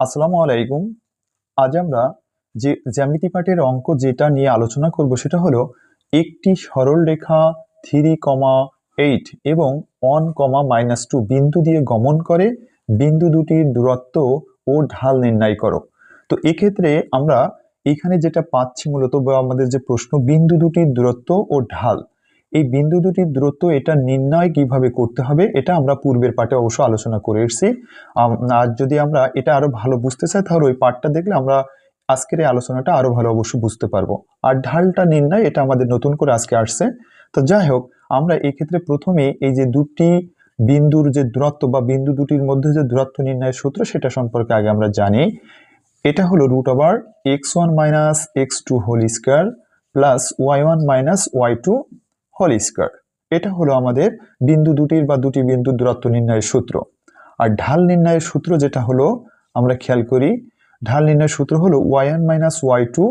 আসসালামু আলাইকুম। আজ আমরা যে জ্যামিতি পাঠের অঙ্ক যেটা নিয়ে আলোচনা করব সেটা হলো একটি সরল রেখা থ্রি কমা এইট এবং ওয়ান কমা মাইনাস টু বিন্দু দিয়ে গমন করে বিন্দু দুটির দূরত্ব ও ঢাল নির্ণয় করো। তো এক্ষেত্রে আমরা এখানে যেটা পাচ্ছি মূলত বা আমাদের যে প্রশ্ন, বিন্দু দুটির দূরত্ব ও ঢাল এই বিন্দু দুটির দূরত্ব, এটা নির্ণয় কীভাবে করতে হবে, এটা আমরা পূর্বের পাঠে অবশ্য আলোচনা করে এসেছি। আর যদি আমরা এটা আরও ভালো বুঝতে চাই, তাহলে ওই পার্টটা দেখলে আমরা আজকের এই আলোচনাটা আরও ভালো অবশ্যই বুঝতে পারব। আর ঢালটা নির্ণয়, এটা আমাদের নতুন করে আজকে আসছে। তো যাই হোক, আমরা এই ক্ষেত্রে প্রথমে এই যে দুটি বিন্দুর যে দূরত্ব বা বিন্দু দুটির মধ্যে যে দূরত্ব নির্ণয়ের সূত্র, সেটা সম্পর্কে আগে আমরা জানি। এটা হলো root over x one minus x two whole square plus y one minus y two whole square এটা হলো আমাদের বিন্দু দুটির বা দুটি বিন্দুর দূরত্ব নির্ণয়ের সূত্র। আর ঢাল নির্ণয়ের সূত্র যেটা হলো, আমরা খেয়াল করি, ঢাল নির্ণয়ের সূত্র হলো y one minus y two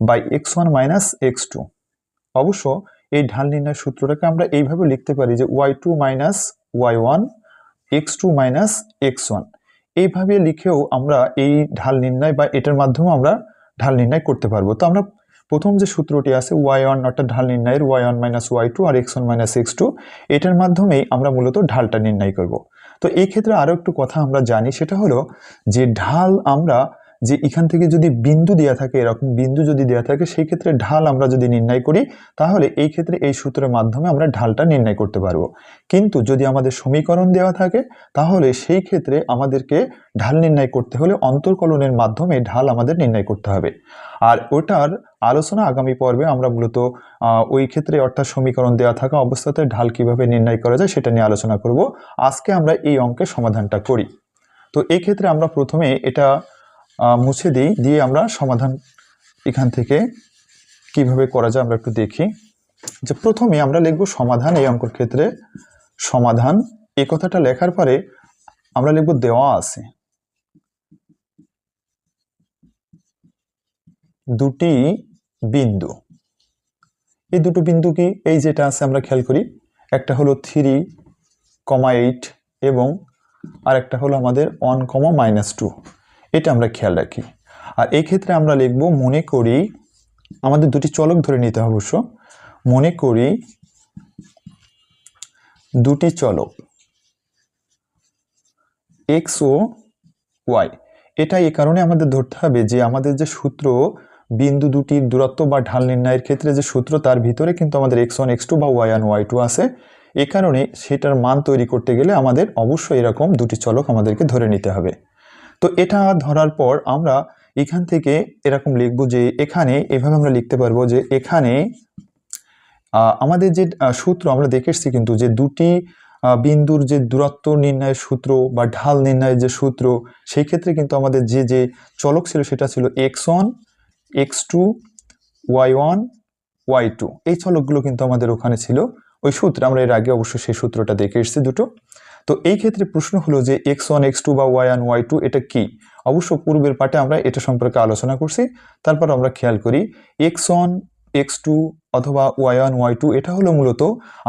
by x one minus x two অবশ্য এই ঢাল নির্ণয়ের সূত্রটাকে আমরা এইভাবে লিখতে পারি যে y two minus y one x two minus x one এইভাবে লিখেও আমরা এই ঢাল নির্ণয় বা এটার মাধ্যমে আমরা ঢাল নির্ণয় করতে পারব। তো আমরা প্রথম যে সূত্রটি আছে ওয়াই ওয়ান অর্থাৎ ঢাল নির্ণয়ের y one minus y two আর x one minus x two এটার মাধ্যমেই আমরা মূলত ঢালটা নির্ণয় করব। তো এই ক্ষেত্রে আরও একটু কথা আমরা জানি, সেটা হলো যে ঢাল আমরা যে এখান থেকে যদি বিন্দু দেওয়া থাকে, এরকম বিন্দু যদি দেওয়া থাকে, সেই ক্ষেত্রে ঢাল আমরা যদি নির্ণয় করি, তাহলে এই ক্ষেত্রে এই সূত্রের মাধ্যমে আমরা ঢালটা নির্ণয় করতে পারব। কিন্তু যদি আমাদের সমীকরণ দেওয়া থাকে, তাহলে সেই ক্ষেত্রে আমাদেরকে ঢাল নির্ণয় করতে হলে অন্তর্কলনের মাধ্যমে ঢাল আমাদের নির্ণয় করতে হবে। আর ওটার আলোচনা আগামী পর্বে আমরা মূলত ওই ক্ষেত্রে অর্থাৎ সমীকরণ দেওয়া থাকা অবস্থাতে ঢাল কীভাবে নির্ণয় করা যায় সেটা নিয়ে আলোচনা করব। আজকে আমরা এই অঙ্কের সমাধানটা করি। তো এই ক্ষেত্রে আমরা প্রথমে এটা মুছে দিই, দিয়ে আমরা সমাধান এখান থেকে কীভাবে করা যায় আমরা একটু দেখি। যে প্রথমে আমরা লিখব সমাধান এই অঙ্কের ক্ষেত্রে সমাধান। এই কথাটা লেখার পরে আমরা লিখব দেওয়া আছে। দুটি বিন্দু। এই দুটো বিন্দু কি? এই যেটা আছে আমরা খেয়াল করি, একটা হলো থ্রি কমা এইট এবং আর একটা হলো আমাদের ওয়ান কমা মাইনাস টু এটা আমরা খেয়াল রাখি। আর এই ক্ষেত্রে আমরা লিখব, মনে করি, আমাদের দুটি চলক ধরে নিতে হবে অবশ্য। মনে করি, দুটি চলক, এক্স ও ওয়াই। এটা এই কারণে আমাদের ধরতে হবে যে, আমাদের যে সূত্র বিন্দু দুটির দূরত্ব বা ঢাল নির্ণয়ের ক্ষেত্রে যে সূত্র, তার ভিতরে কিন্তু আমাদের এক্স ওয়ান, এক্স টু বা ওয়াই ওয়ান, ওয়াই টু আছে। এ কারণে সেটার মান তৈরি করতে গেলে আমাদের অবশ্যই এরকম দুটি চলক আমাদেরকে ধরে নিতে হবে। তো এটা ধরার পর আমরা এখান থেকে এরকম লিখব যে এখানে এভাবে আমরা লিখতে পারব যে এখানে আমাদের যে সূত্র আমরা দেখে এসেছি কিন্তু যে দুটি বিন্দুর যে দূরত্ব নির্ণয়ের সূত্র বা ঢাল নির্ণয়ের যে সূত্র, সেই ক্ষেত্রে কিন্তু আমাদের যে যে চলক ছিল সেটা ছিল x one x two y one y two এই চলকগুলো কিন্তু আমাদের ওখানে ছিল। ওই সূত্রে আমরা এর আগে অবশ্যই সেই সূত্রটা দেখে এসেছি দুটো। তো এই ক্ষেত্রে প্রশ্ন হলো যে এক্স ওয়ান এক্স টু বা ওয়াই ওয়ান ওয়াই টু এটা কি? অবশ্য পূর্বের পাঠে আমরা এটা সম্পর্কে আলোচনা করছি, তারপর আমরা খেয়াল করি এক্স ওয়ান এক্স টু অথবা ওয়াই ওয়ান ওয়াই টু এটা হলো মূলত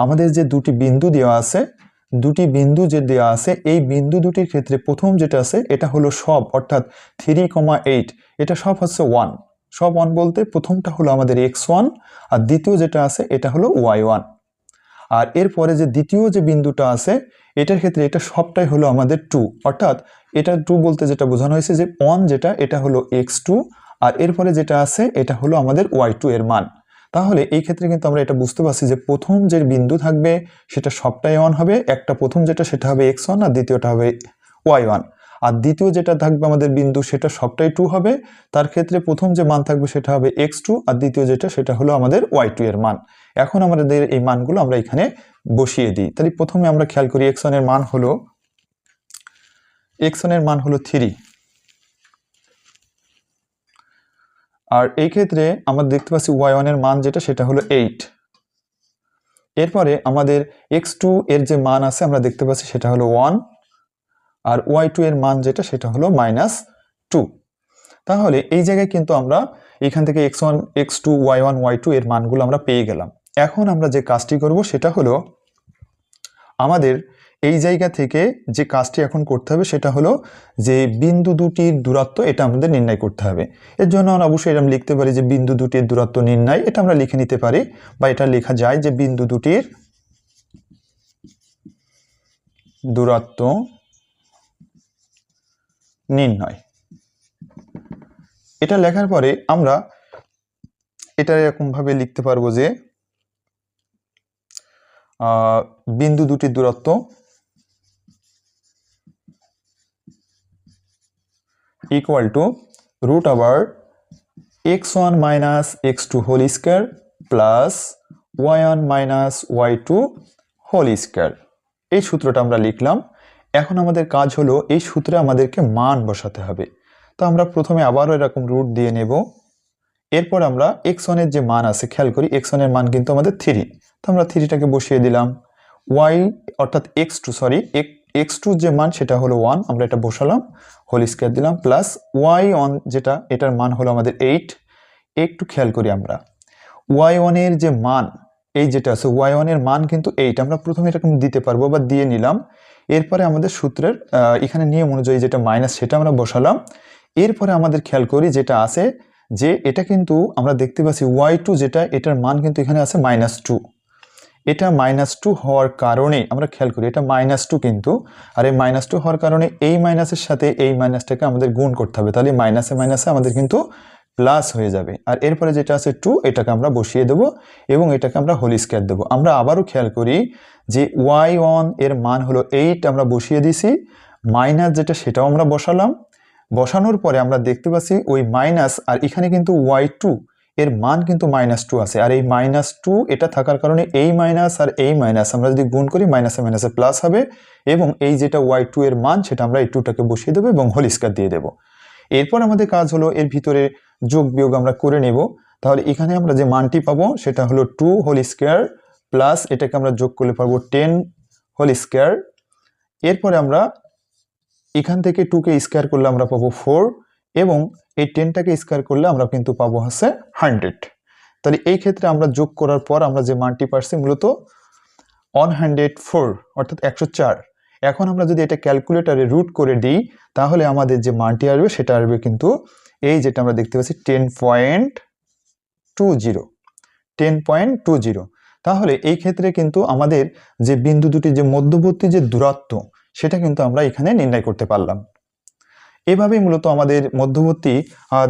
আমাদের যে দুটি বিন্দু দেওয়া আছে, দুটি বিন্দু যে দেওয়া আছে, এই বিন্দু দুটির ক্ষেত্রে প্রথম যেটা আছে এটা হলো সব, অর্থাৎ থ্রি কমা এইট এটা সব হচ্ছে ওয়ান সব ওয়ান বলতে প্রথমটা হলো আমাদের এক্স ওয়ান আর দ্বিতীয় যেটা আছে এটা হলো ওয়াই ওয়ান আর এরপরে যে দ্বিতীয় যে বিন্দুটা আছে, এটার ক্ষেত্রে এটা সবটাই হলো আমাদের টু অর্থাৎ এটা টু বলতে যেটা বোঝানো হয়েছে যে ওয়ান যেটা, এটা হলো এক্স টু আর এরপরে যেটা আছে, এটা হলো আমাদের ওয়াই টু এর মান। তাহলে এই ক্ষেত্রে কিন্তু আমরা এটা বুঝতে পারছি যে প্রথম যে বিন্দু থাকবে, সেটা সবটাই ওয়ান হবে, একটা প্রথম যেটা, সেটা হবে এক্স ওয়ান আর দ্বিতীয়টা হবে ওয়াই ওয়ান আর দ্বিতীয় যেটা থাকবে আমাদের বিন্দু, সেটা সবটাই টু হবে। তার ক্ষেত্রে প্রথম যে মান থাকবে সেটা হবে এক্স টু আর দ্বিতীয় যেটা, সেটা হলো আমাদের ওয়াই টু এর মান। এখন আমাদের এই মানগুলো আমরা এখানে বসিয়ে দিই। তাহলে প্রথমে আমরা খেয়াল করি এক্স ওয়ানের মান হলো এক্স ওয়ানের মান হলো থ্রি আর এই ক্ষেত্রে আমরা দেখতে পাচ্ছি ওয়াই ওয়ানের মান যেটা, সেটা হলো এইট এরপরে আমাদের এক্স টু এর যে মান আছে, আমরা দেখতে পাচ্ছি সেটা হলো ওয়ান আর ওয়াই টু এর মান যেটা, সেটা হলো মাইনাস টু তাহলে এই জায়গায় কিন্তু আমরা এখান থেকে x one x two y one y two এর মানগুলো আমরা পেয়ে গেলাম। এখন আমরা যে কাজটি করব, সেটা হলো আমাদের এই জায়গা থেকে যে কাজটি এখন করতে হবে, সেটা হলো যে বিন্দু দুটির দূরত্ব, এটা আমাদের নির্ণয় করতে হবে। এর জন্য আমরা অবশ্যই এরকম লিখতে পারি যে বিন্দু দুটির দূরত্ব নির্ণয়। এটা আমরা লিখে নিতে পারি বা এটা লেখা যায় যে বিন্দু দুটির দূরত্ব নির্ণয়। এটা লেখার পরে আমরা এটা এরকমভাবে লিখতে পারব যে বিন্দু দুটির দূরত্ব ইকুয়াল টু রুট আবার x one minus x two whole square plus y one minus y two whole square এই সূত্রটা আমরা লিখলাম এখন আমাদের কাজ হলো এই সূত্রে আমাদেরকে মান বসাতে হবে। তো আমরা প্রথমে আবারও এরকম রুট দিয়ে নেব। এরপর আমরা এক্স ওয়ানের যে মান আছে, খেয়াল করি এক্স ওয়ানের মান কিন্তু আমাদের থ্রি তো আমরা থ্রিটাকে বসিয়ে দিলাম। ওয়াই অর্থাৎ x two sorry x two যে মান সেটা হলো ওয়ান আমরা এটা বসালাম হোল স্কোয়ার দিলাম প্লাস ওয়াই ওয়ান যেটা, এটার মান হলো আমাদের এইট একটু খেয়াল করি আমরা। ওয়াই ওয়ানের যে মান, এই যেটা আছে ওয়াই ওয়ানের মান কিন্তু এইট আমরা প্রথমে এরকম দিতে পারব বা দিয়ে নিলাম। এরপরে আমাদের সূত্রের এখানে নিয়ম অনুযায়ী যেটা মাইনাস সেটা আমরা বসালাম। এরপরে আমাদের খেয়াল করি যেটা আছে যে এটা কিন্তু আমরা দেখতে পাচ্ছি ওয়াই টু যেটা, এটার মান কিন্তু এখানে আছে মাইনাস টু এটা মাইনাস টু হওয়ার কারণে, আমরা খেয়াল করি এটা মাইনাস টু কিন্তু, আর এই মাইনাস টু হওয়ার কারণে এই মাইনাসের সাথে এই মাইনাসটাকে আমাদের গুণ করতে হবে। তাহলে মাইনাসে মাইনাসে আমাদের কিন্তু প্লাস হয়ে যাবে। আর এরপরে যেটা আছে টু এটাকে আমরা বসিয়ে দেবো এবং এটাকে আমরা হোল স্কোয়ার দেবো। আমরা আবারও খেয়াল করি যে ওয়াই ওয়ানের মান হলো এইট আমরা বসিয়ে দিছি মাইনাস যেটা, সেটাও আমরা বসালাম। বসানোর পরে আমরা দেখতে পাচ্ছি ওই মাইনাস আর এখানে কিন্তু ওয়াই টু এর মান কিন্তু মাইনাস টু আছে। আর এই মাইনাস টু এটা থাকার কারণে এই মাইনাস আর এই মাইনাস আমরা যদি গুণ করি মাইনাসে মাইনাসে প্লাস হবে এবং এই যেটা ওয়াই টু এর মান, সেটা আমরা এই টুটাকে বসিয়ে দেবো এবং হোল স্কোয়ার দিয়ে দেবো। এরপর আমাদের কাজ হলো এর ভিতরে যোগ বিয়োগ আমরা করে নেব। তাহলে এখানে আমরা যে মানটি পাবো সেটা হলো টু হোল স্কোয়ার প্লাস এটাকে আমরা যোগ করলে পাবো টেন হোল স্কোয়ার এরপরে আমরা এখান থেকে টুকে স্কোয়ার করলে আমরা পাবো ফোর এবং এই টেনটাকে স্কোয়ার করলে আমরা কিন্তু পাবো হচ্ছে হান্ড্রেড তাহলে এই ক্ষেত্রে আমরা যোগ করার পর আমরা যে মানটি পাচ্ছি মূলত ওয়ান হান্ড্রেড ফোর অর্থাৎ একশো চার। এখন আমরা যদি এটা ক্যালকুলেটারে রুট করে দিই, তাহলে আমাদের যে মানটি আসবে সেটা আসবে কিন্তু এই যেটা আমরা দেখতে পাচ্ছি ten point two zero ten point two zero তাহলে এই ক্ষেত্রে কিন্তু আমাদের যে বিন্দু দুটি যে মধ্যবর্তী যে দূরত্ব, সেটা কিন্তু আমরা এখানে নির্ণয় করতে পারলাম। এভাবেই মূলত আমাদের মধ্যবর্তী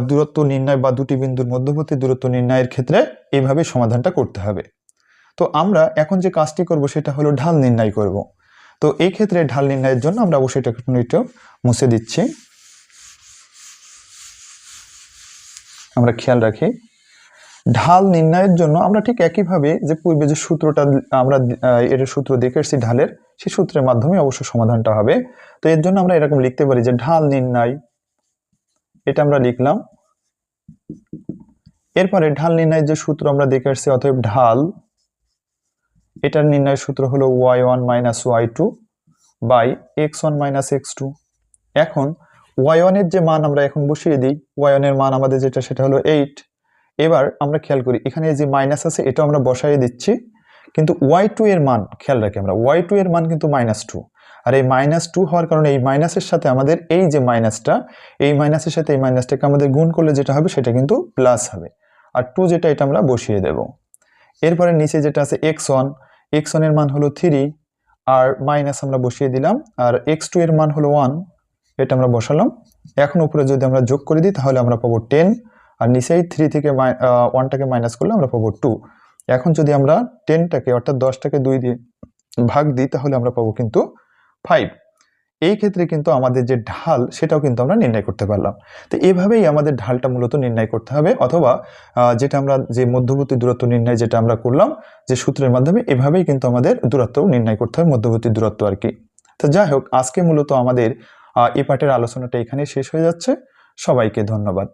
দূরত্ব নির্ণয় বা দুটি বিন্দুর মধ্যবর্তী দূরত্ব নির্ণয়ের ক্ষেত্রে এইভাবে সমাধানটা করতে হবে। তো আমরা এখন যে কাজটি করব, সেটা হলো ঢাল নির্ণয় করব। তো এই ক্ষেত্রে ঢাল নির্ণয়ের জন্য আমরা অবশ্যই এটা একটু মুছে দিচ্ছি। আমরা খেয়াল রাখি। ঢাল নির্ণয়ের জন্য আমরা ঠিক একইভাবে যে পূর্বে যে সূত্রটা আমরা এর সূত্র দেখে এসেছি ঢালের, সেই সূত্রের মাধ্যমে অবশ্য সমাধানটা হবে। তো এর জন্য আমরা এরকম লিখতে পারি যে ঢাল নির্ণয়। এটা আমরা লিখলাম। এরপরে ঢাল নির্ণয়ের যে সূত্র আমরা দেখে এসেছি অতএব ঢাল এটার নির্ণয়ের সূত্র হলো y one minus y two by x one minus x two এখন ওয়াই ওয়ানের যে মান আমরা এখন বসিয়ে দিই ওয়াই ওয়ানের মান আমাদের যেটা সেটা হলো এইট এবার আমরা খেয়াল করি, এখানে যে মাইনাস আছে এটা আমরা বসাই দিচ্ছি, কিন্তু ওয়াই টু এর মান, খেয়াল রাখি আমরা ওয়াই টু এর মান কিন্তু মাইনাস টু আর এই মাইনাস টু হওয়ার কারণে এই মাইনাসের সাথে আমাদের এই যে মাইনাসটা এই মাইনাসের সাথে এই মাইনাসটাকে আমাদের গুণ করলে যেটা হবে সেটা কিন্তু প্লাস হবে। আর টু যেটা এটা আমরা বসিয়ে দেব। এরপরে নিচে যেটা আছে এক্স ওয়ান এক্স ওয়ানের মান হলো থ্রি আর মাইনাস আমরা বসিয়ে দিলাম, আর এক্স টু এর মান হলো ওয়ান এটা আমরা বসালাম। এখন উপরে যদি আমরা যোগ করে দিই, তাহলে আমরা পাবো টেন আর নিচেই থ্রি থেকে ওয়ানটাকে মাইনাস করলে আমরা পাবো টু এখন যদি আমরা টেনটাকে অর্থাৎ দশটাকে দুই দিয়ে ভাগ দিই, তাহলে আমরা পাবো কিন্তু ফাইভ এই ক্ষেত্রে কিন্তু আমাদের যে ঢাল, সেটাও কিন্তু আমরা নির্ণয় করতে পারলাম। তো এভাবেই আমাদের ঢালটা মূলত নির্ণয় করতে হবে অথবা যেটা আমরা যে মধ্যবর্তী দূরত্ব নির্ণয় যেটা আমরা করলাম, যে সূত্রের মাধ্যমে এভাবেই কিন্তু আমাদের দূরত্ব নির্ণয় করতে হবে মধ্যবর্তী দূরত্ব আর কি। তো যাই হোক, আজকে মূলত আমাদের এ পাঠের আলোচনাটা এখানে শেষ হয়ে যাচ্ছে। সবাইকে ধন্যবাদ।